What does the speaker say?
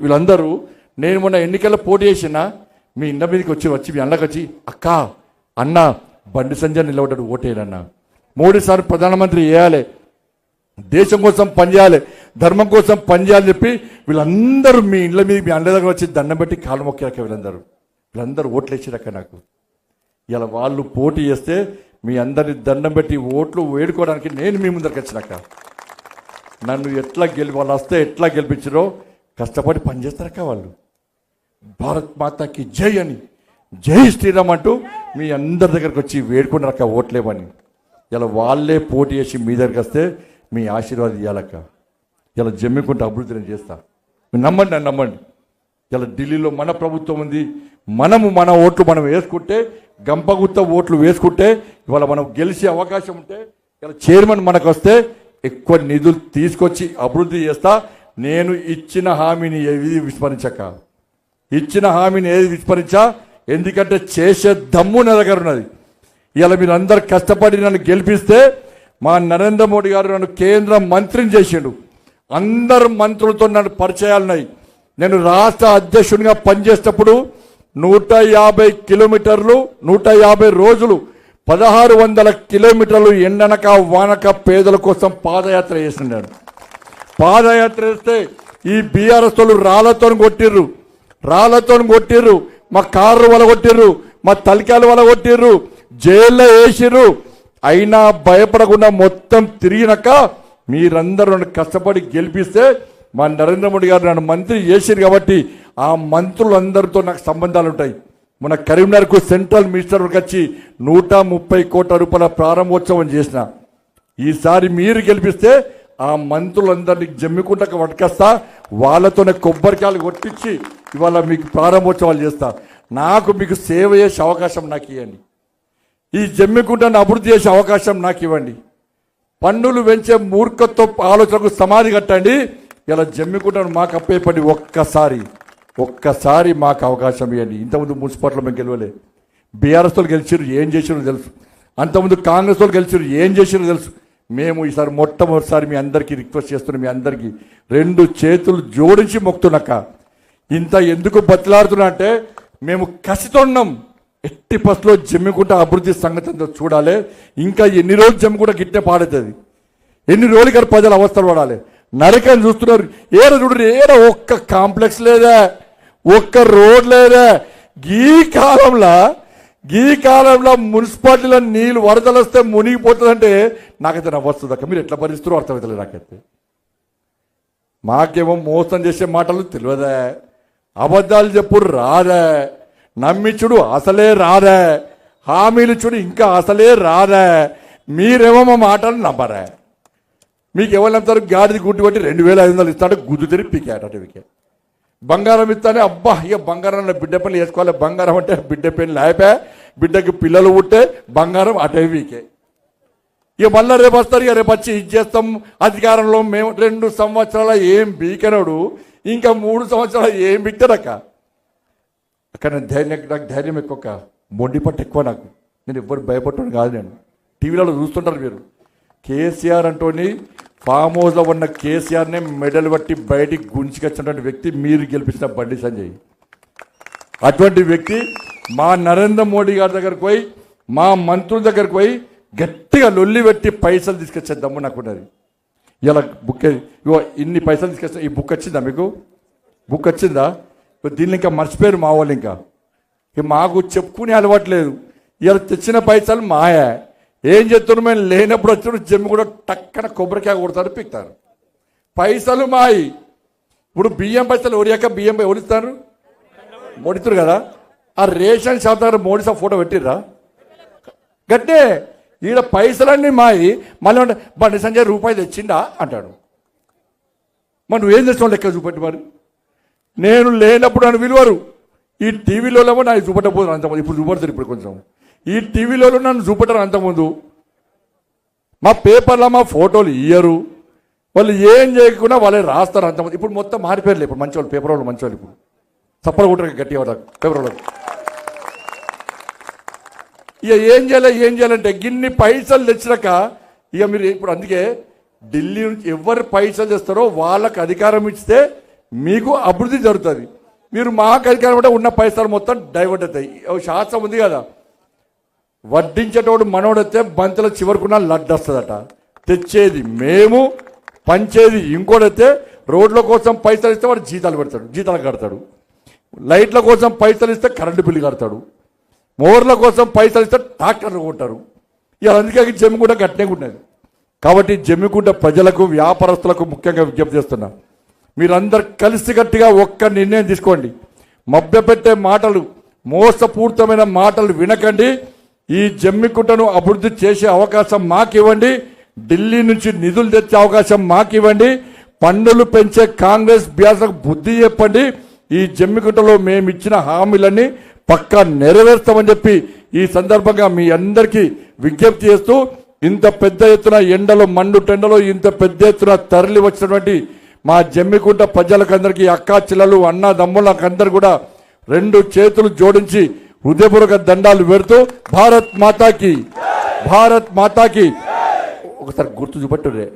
వీళ్ళందరూ నేను మొన్న ఎన్నికల్లో పోటీ చేసిన మీ ఇండ మీదకి వచ్చి వచ్చి మీ అన్నకు వచ్చి అక్క అన్న బండి సంజయ్ నిలబడ్డాడు ఓటేయడన్న మోడీ సార్ ప్రధానమంత్రి చేయాలి. దేశం కోసం పనిచేయాలి ధర్మం కోసం పనిచేయాలని చెప్పి వీళ్ళందరూ మీ ఇండ్ల మీద మీ అండ్ల దగ్గర వచ్చి దండం పెట్టి కాలు మొక్కాక వీళ్ళందరూ. వీళ్ళందరూ ఓట్లు వేసిరక్క నాకు. ఇలా వాళ్ళు పోటీ చేస్తే మీ అందరిని దండం పెట్టి ఓట్లు వేడుకోవడానికి నేను మీ ముందరికి వచ్చినాక నన్ను ఎట్లా గెలి వాళ్ళు వస్తే ఎట్లా గెలిపించారో కష్టపడి పనిచేస్తారక్క వాళ్ళు. భారత్ మాతకి జై అని. జై శ్రీరామ్ అంటూ మీ అందరి దగ్గరకు వచ్చి వేడుకున్నారక్క ఓట్లేమని. ఇలా వాళ్ళే పోటీ చేసి మీ దగ్గరికి వస్తే మీ ఆశీర్వాదం ఇవ్వాలక్క ఇలా జమ్మికుంటే అభివృద్ధి నేను చేస్తా. నమ్మండి నన్ను నమ్మండి. ఇలా ఢిల్లీలో మన ప్రభుత్వం ఉంది. మనము మన ఓట్లు మనం వేసుకుంటే గంపగుత్త ఓట్లు వేసుకుంటే ఇవాళ మనం గెలిచే అవకాశం ఉంటే ఇలా చైర్మన్ మనకు వస్తే ఎక్కువ నిధులు తీసుకొచ్చి అభివృద్ధి చేస్తా. నేను ఇచ్చిన హామీని ఏది విస్మరించక? ఇచ్చిన హామీని ఏది విస్మరించా? ఎందుకంటే చేసే దమ్ము నా దగ్గర ఉన్నది. ఇలా మీరు అందరు కష్టపడి నన్ను గెలిపిస్తే మా నరేంద్ర మోడీ గారు నన్ను కేంద్ర మంత్రిని చేసిండు. అందరు మంత్రులతో నన్ను పరిచయాలున్నాయి నేను రాష్ట్ర అధ్యక్షునిగా పనిచేసేటప్పుడు నూట యాభై కిలోమీటర్లు నూట యాభై రోజులు పదహారు వందల కిలోమీటర్లు ఎండనక వానక పేదల కోసం పాదయాత్ర చేసినాడు పాదయాత్ర చేస్తే ఈ బీఆర్ఎస్ వాళ్ళు రాళ్ళతో కొట్టిర్రు. రాళ్ళతో కొట్టిర్రు. మా కార్లు వల కొట్టిర్రు మా తలికాయలు వల కొట్టిర్రు జైల్లో వేసిర్రు. అయినా భయపడకుండా మొత్తం తిరిగినాక మీరందరూ నన్ను కష్టపడి గెలిపిస్తే మా నరేంద్ర మోడీ గారు నన్ను మంత్రి చేసిరు కాబట్టి ఆ మంత్రులందరితో నాకు సంబంధాలు ఉంటాయి. మన కరీంనగర్కు సెంట్రల్ మినిస్టర్ వచ్చి నూట ముప్పై కోట్ల రూపాయల ప్రారంభోత్సవం చేసిన. ఈసారి మీరు గెలిపిస్తే ఆ మంత్రులందరినీ జమ్మికుంటకు పట్టుకొస్తా వాళ్ళతోనే కొబ్బరికాయలు కొట్టించి ఇవాళ మీకు ప్రారంభోత్సవాలు చేస్తా. నాకు మీకు సేవ చేసే అవకాశం నాకు ఇవ్వండి. ఈ జమ్మికుంటను అభివృద్ధి చేసే అవకాశం నాకు ఇవ్వండి. పన్నులు పెంచే మూర్ఖత్వ ఆలోచనకు సమాధి కట్టండి. ఇలా జమ్మికుంటను మాకు అప్పేపడి ఒక్కసారి. ఒక్కసారి మాకు అవకాశం ఇవ్వండి. ఇంతకుముందు మున్సిపాలిటీలో మేము గెలవలే. బీఆర్ఎస్తో వాళ్ళు గెలిచారు ఏం చేసారో తెలుసు. అంతకుముందు కాంగ్రెస్ వాళ్ళు గెలిచారు ఏం చేసారో తెలుసు. మేము ఈసారి మొట్టమొదటిసారి మీ అందరికీ రిక్వెస్ట్ చేస్తున్నాం మీ అందరికీ రెండు చేతులు జోడించి మొక్కుతున్నాక ఇంత ఎందుకు బతిలాడుతున్నా అంటే మేము కసితోన్నాం ఎట్టి పసులో జమ్మికుంటే అభివృద్ధి సంగతి చూడాలి. ఇంకా ఎన్ని రోజులు జమ్మికుంటే గిట్టే పాడుతుంది. ఎన్ని రోజులు గారు ప్రజలు అవస్థలు పడాలి. నరకని చూస్తున్నారు. ఏడ చూడరు. ఏడ ఒక్క కాంప్లెక్స్ లేదా. ఒక్క రోడ్ లేదా. ఈ కాలంలో ఈ కాలంలో మున్సిపాలిటీలో నీళ్ళు వరదలు వస్తే మునిగిపోతుందంటే నాకైతే నవ్వొస్తుంది అక్క. మీరు ఎట్లా భరిస్తారో అర్థమవుతలేదు నాకైతే. మాకేమో మోసం చేసే మాటలు తెలియదే. అబద్ధాలు చెప్పు రాదే. నమ్మిచుడు అసలే రాదే. హామీలు చూడు ఇంకా అసలే రాదే. మీరేమో మా మాటలు నమ్మరే. మీకు ఎవరు నమ్ముతారు? గాడిది గుడ్డు కొట్టి రెండు వేల ఐదు వందలు ఇస్తాడు గుద్దు తిరిగి పీకాడు అటవికే బంగారం ఇస్తానే అబ్బా ఇక బంగారం బిడ్డ పని వేసుకోవాలి బంగారం అంటే బిడ్డ పెళ్ళి లేపే బిడ్డకి పిల్లలు ఉంటే బంగారం అటవీకే ఇక మళ్ళీ రేపు వస్తారు ఇక రేపు వచ్చి ఇచ్చేస్తాం అధికారంలో మేము రెండు సంవత్సరాల ఏం బీకనడు ఇంకా మూడు సంవత్సరాలు ఏం బిక్తారక్క అక్కడ నేను ధైర్యం నాకు ధైర్యం ఎక్కువ మొండి పట్టు ఎక్కువ నాకు. నేను ఎవ్వరు భయపడటం కాదు నేను. టీవీలలో చూస్తుంటారు మీరు. కేసీఆర్ అంటోని ఫామ్ హౌస్లో ఉన్న కేసీఆర్నే మెడల్ బట్టి బయటికి గుంజుకొచ్చినటువంటి వ్యక్తి మీరు గెలిపించిన బండి సంజయ్. అటువంటి వ్యక్తి మా నరేంద్ర మోడీ గారి దగ్గరకు పోయి మా మంత్రుల దగ్గరకు పోయి గట్టిగా లొల్లి పెట్టి పైసలు తీసుకొచ్చే దమ్ము నాకు ఇలా బుక్ ఇగో ఇన్ని పైసలు తీసుకొచ్చా ఈ బుక్ వచ్చిందా మీకు? బుక్ వచ్చిందా? దీన్ని ఇంకా మర్చిపోయారు మా వాళ్ళు ఇంకా. ఇక మాకు చెప్పుకునే అలవాటు లేదు. ఇలా తెచ్చిన పైసలు మాయా. ఏం చెప్తున్నారు మేము లేనప్పుడు వచ్చినప్పుడు జమ్మి కూడా టక్కన కొబ్బరికాయ కొడతారు పిక్తారు. పైసలు మాయి. ఇప్పుడు బియ్యం పైసలు ఒరియాక బియ్యం ఎవరిస్తారు మోడితురు కదా. ఆ రేషన్ షాప్ దగ్గర మోడీ సార్ ఫోటో పెట్టిర్రా? గట్టే ఈడ పైసలన్నీ మాయి. మళ్ళీ బండి సంజయ్ రూపాయి తెచ్చిండా? అంటాడు. మరి నువ్వేం చేస్తావు లెక్క చూపెట్టి మరి? నేను లేనప్పుడు నన్ను విలువరు. ఈ టీవీలో నాకు చూపెట్టబోతున్నాను అంతమంది. ఇప్పుడు చూపడతారు ఇప్పుడు కొంచెం. ఈ టీవీలో నన్ను చూపెట్టరు అంతకుముందు. మా పేపర్లో మా ఫోటోలు ఇయ్యరు. వాళ్ళు ఏం చేయకుండా వాళ్ళే రాస్తారు అంతమంది ఇప్పుడు మొత్తం మారిపోయారు ఇప్పుడు మంచి వాళ్ళు పేపర్ వాళ్ళు మంచి వాళ్ళు ఇప్పుడు. చప్పలు కొట్టరు గట్టి పేపర్ వాళ్ళకి ఇక ఏం చేయాలి ఏం చేయాలంటే గిన్ని పైసలు తెచ్చినాక ఇక మీరు ఇప్పుడు అందుకే ఢిల్లీ నుంచి ఎవరు పైసలు తెస్తారో వాళ్ళకి అధికారం ఇస్తే మీకు అభివృద్ధి జరుగుతుంది. మీరు మాకు అధికారం అంటే ఉన్న పైసలు మొత్తం డైవర్ట్ అవుతాయి. శాస్త్రం ఉంది కదా. వడ్డించేటోడు మనోడైతే బంతుల చివరకున్న లడ్డు వస్తుందట. తెచ్చేది మేము పంచేది ఇంకోడైతే రోడ్ల కోసం పైసలు ఇస్తే వాడు జీతాలు పెడతాడు జీతాలు కడతాడు. లైట్ల కోసం పైసలు ఇస్తే కరెంటు బిల్లు కడతాడు. మోర్ల కోసం పైసలు ఇస్తే ట్రాక్టర్లు కొంటారు ఇక అందుకే జమ్మిగుంట గట్టినే ఉన్నది కాబట్టి జమ్మిగుంట ప్రజలకు వ్యాపారస్తులకు ముఖ్యంగా విజ్ఞప్తి చేస్తున్నా. మీరందరు కలిసికట్టుగా ఒక్క నిర్ణయం తీసుకోండి. మభ్యపెట్టే మాటలు మోసపూరితమైన మాటలు వినకండి. ఈ జమ్మికుంటను అభివృద్ధి చేసే అవకాశం మాకు ఇవ్వండి ఢిల్లీ నుంచి నిధులు తెచ్చే అవకాశం మాకు ఇవ్వండి పన్నులు పెంచే కాంగ్రెస్ బ్యాసకు బుద్ధి చెప్పండి. ఈ జమ్మికుంటలో మేము ఇచ్చిన హామీలన్నీ పక్కా నెరవేర్స్తామని చెప్పి ఈ సందర్భంగా మీ అందరికీ విజ్ఞప్తి చేస్తూ ఇంత పెద్ద ఎత్తున ఎండలో మండు టెండలో ఇంత పెద్ద ఎత్తున తరలి వచ్చినటువంటి మా జమ్మికుంట ప్రజలకందరికీ అక్కా చెల్లెలు అన్న దమ్ములకందరు కూడా రెండు చేతులు జోడించి హృదయపూర్వక దండాలు పెడుతూ భారత్ మాతాకి భారత్ మాతాకి. ఒకసారి గుర్తు చూపట్టురే